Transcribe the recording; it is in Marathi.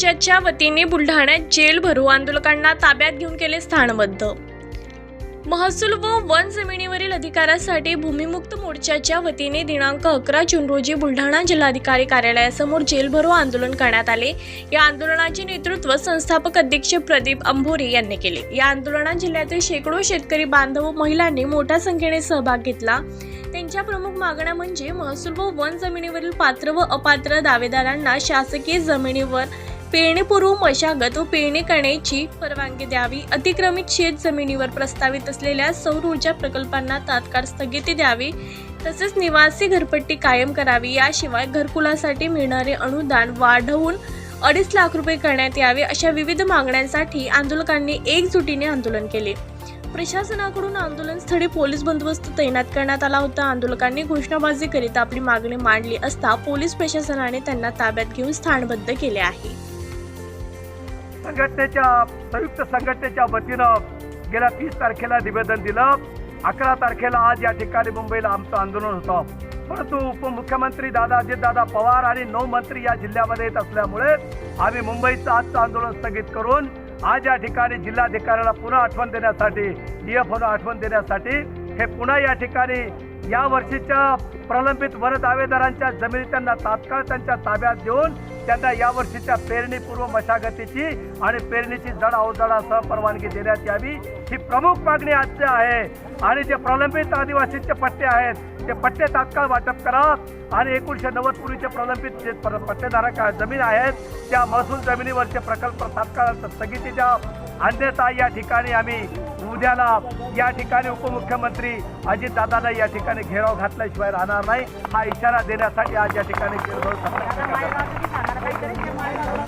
मोर्चाच्या वतीने बुलढाण्यात जेल भरू आंदोलकांना ताब्यात घेऊन केले स्थानबद्ध. महसूल व वन जमिनीवरील अधिकारासाठी भूमिमुक्त मोर्चाच्या वतीने दिनांक अकरा जून रोजी बुलढाणा जिल्हाधिकारी कार्यालयासमोर जेलभरो आंदोलन करण्यात आले. या आंदोलनाचे नेतृत्व संस्थापक अध्यक्ष प्रदीप अंभोरे यांनी केले. या आंदोलनात जिल्ह्यातील शेकडो शेतकरी बांधव व महिलांनी मोठ्या संख्येने सहभाग घेतला. त्यांच्या प्रमुख मागण्या म्हणजे महसूल व वन जमिनीवरील पात्र व अपात्र दावेदारांना शासकीय जमिनीवर पेरणीपूर्व मशागत व पेरणी करण्याची परवानगी द्यावी. अतिक्रमित शेत जमिनीवर प्रस्तावित असलेल्या सौर ऊर्जा प्रकल्पांना तात्काळ स्थगिती द्यावी. तसेच निवासी घरपट्टी कायम करावी. याशिवाय घरकुलासाठी मिळणारे अनुदान वाढवून अडीच लाख रुपये करण्यात यावे अशा विविध मागण्यांसाठी आंदोलकांनी एकजुटीने आंदोलन केले. प्रशासनाकडून आंदोलनस्थळी पोलीस बंदोबस्त तैनात करण्यात आला होता. आंदोलकांनी घोषणाबाजी करीत आपली मागणी मांडली असता पोलीस प्रशासनाने त्यांना ताब्यात घेऊन स्थानबद्ध केले आहे. संघटनेच्या संयुक्त संघटनेच्या वतीनं गेल्या तीस तारखेला निवेदन दिलं. अकरा तारखेला आज या ठिकाणी मुंबईला आमचं आंदोलन होतं. परंतु उपमुख्यमंत्री दादा अजितदादा पवार आणि नऊ मंत्री या जिल्ह्यामध्ये येत असल्यामुळे आम्ही मुंबईचं आजचं आंदोलन स्थगित करून आज या ठिकाणी जिल्हाधिकाऱ्याला पुन्हा आठवण देण्यासाठी डी एफ आठवण देण्यासाठी हे पुन्हा या ठिकाणी या वर्षीच्या प्रलंबित वर दावेदारांच्या जमिनी त्यांना तात्काळ त्यांच्या ताब्यात देऊन त्यांना या वर्षीच्या पेरणीपूर्व मशागतीची आणि पेरणीची जड अवजडासह परवानगी देण्यात यावी ही प्रमुख मागणी आजची आहे. आणि जे प्रलंबित आदिवासीचे पट्टे आहेत ते पट्टे तात्काळ वाटप करा आणि एकोणीसशे नव्वद पूर्वीचे प्रलंबित जे पट्टेधारक जमीन आहेत त्या महसूल जमिनीवरचे प्रकल्प तात्काळ स्थगिती द्या. अन्यथा या ठिकाणी आम्ही उद्याला या ठिकाणी उपमुख्यमंत्री अजितदादांना या ठिकाणी घेराव घातल्याशिवाय राहणार नाही. हा इशारा देण्यासाठी आज या ठिकाणी